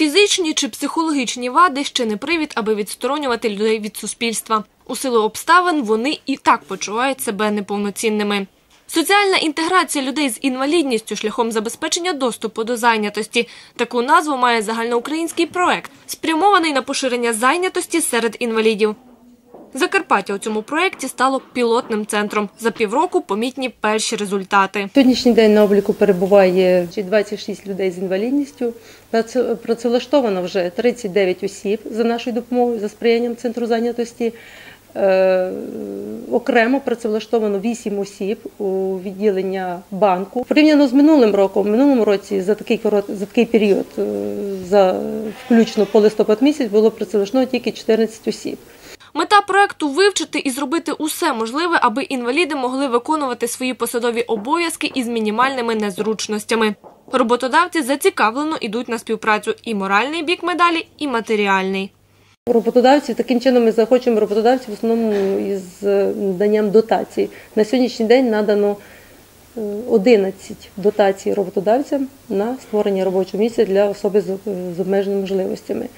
Фізичні чи психологічні вади ще не привід, аби відсторонювати людей від суспільства. У силу обставин вони і так почувають себе неповноцінними. Соціальна інтеграція людей з інвалідністю шляхом забезпечення доступу до зайнятості. Таку назву має загальноукраїнський проект, спрямований на поширення зайнятості серед інвалідів. Закарпаття у цьому проєкті стало пілотним центром. За півроку помітні перші результати. Сьогоднішній день на обліку перебуває 26 людей з інвалідністю. Праце- Працевлаштовано вже 39 осіб за нашою допомогою, за сприянням центру зайнятості. Е, окремо працевлаштовано 8 осіб у відділення банку. Порівняно з минулим роком, минулому році за такий корот, за такий період, е, за включно по листопад місяць, було працевлаштовано тільки 14 осіб. Мета проекту вивчити і зробити усе можливе, аби інваліди могли виконувати свої посадові обов'язки із мінімальними незручностями. Роботодавці зацікавлено йдуть на співпрацю і моральний бік медалі, і матеріальний. Роботодавців таким чином ми захочемо роботодавців в основному із е, наданням дотацій. На сьогоднішній день надано е, 11 дотацій роботодавцям на створення робочого місця для особи е, з обмеженими можливостями.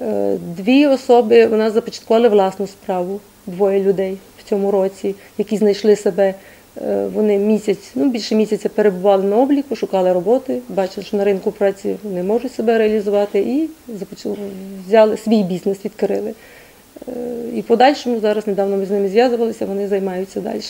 Е, Дві особи нас започаткували власну справу, двоє людей в цьому році, які знайшли себе. Е, Вони місяць, ну більше місяця перебували на обліку, шукали роботи, бачили, що на ринку праці не можуть себе реалізувати і взяли свій бізнес, відкрили. Е, І подальшому зараз недавно ми з ними зв'язувалися, вони займаються далі.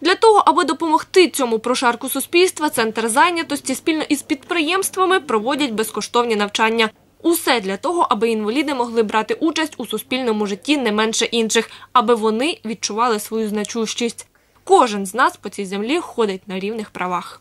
Для того, аби допомогти цьому прошарку суспільства, центр зайнятості спільно із підприємствами проводять безкоштовні навчання. Усе для того, аби інваліди могли брати участь у суспільному житті не менше інших, аби вони відчували свою значущість. Кожен з нас по цій землі ходить на рівних правах.